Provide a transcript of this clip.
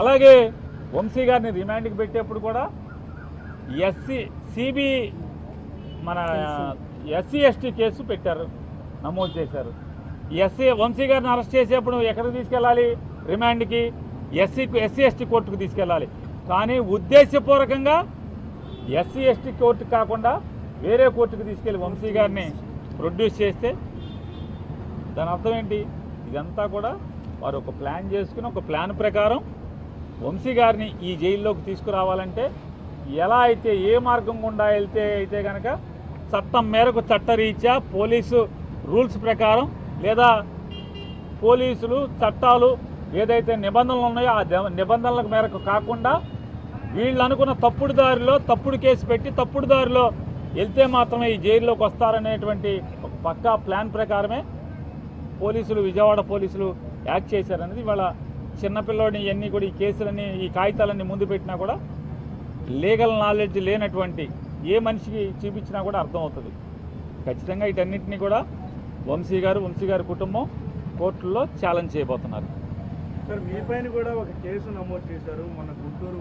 అలాగే వంశీ గారిని రిమాండ్కి పెట్టేప్పుడు కూడా ఎస్సీ సిబి మన ఎస్సీ ఎస్టీ కేసు పెట్టారు నమోదు చేశారు. ఎస్సీ వంశీ గారిని అరెస్ట్ చేసేప్పుడు ఎక్కడికి తీసుకెళ్ళాలి? రిమాండ్కి. ఎస్సీ ఎస్సీ ఎస్టీ కోర్టుకు తీసుకెళ్ళాలి. కానీ ఉద్దేశపూర్వకంగా ఎస్సీ ఎస్టీ కోర్టు కాకుండా వేరే కోర్టుకు తీసుకెళ్ళి వంశీ గారిని ప్రొడ్యూస్ చేస్తే దాని అర్థం ఏంటి? ఇదంతా కూడా వారు ఒక ప్లాన్ చేసుకుని ఒక ప్లాన్ ప్రకారం వంశీ గారిని ఈ జైల్లోకి తీసుకురావాలంటే ఎలా అయితే ఏ మార్గం గుండా వెళ్తే అయితే కనుక చట్టం మేరకు చట్టరీత్యా పోలీసు రూల్స్ ప్రకారం లేదా పోలీసులు చట్టాలు ఏదైతే నిబంధనలు ఉన్నాయో ఆ నిబంధనల మేరకు కాకుండా వీళ్ళు అనుకున్న తప్పుడు దారిలో తప్పుడు కేసు పెట్టి తప్పుడు దారిలో వెళ్తే మాత్రమే ఈ జైల్లోకి వస్తారనేటువంటి ఒక పక్కా ప్లాన్ ప్రకారమే పోలీసులు విజయవాడ పోలీసులు యాక్ట్ చేశారనేది ఇవాళ చిన్నపిల్లోడిని ఇవన్నీ కూడా ఈ కేసులన్నీ ఈ కాగితాలన్నీ ముందు పెట్టినా కూడా లీగల్ నాలెడ్జ్ లేనటువంటి ఏ మనిషికి చూపించినా కూడా అర్థమవుతుంది. ఖచ్చితంగా వీటన్నిటిని కూడా వంశీ గారు వంశీ గారి కుటుంబం కోర్టుల్లో ఛాలెంజ్ చేయబోతున్నారు. సార్ మీ పైన కూడా ఒక కేసు నమోదు చేశారు. మన గుంటూరు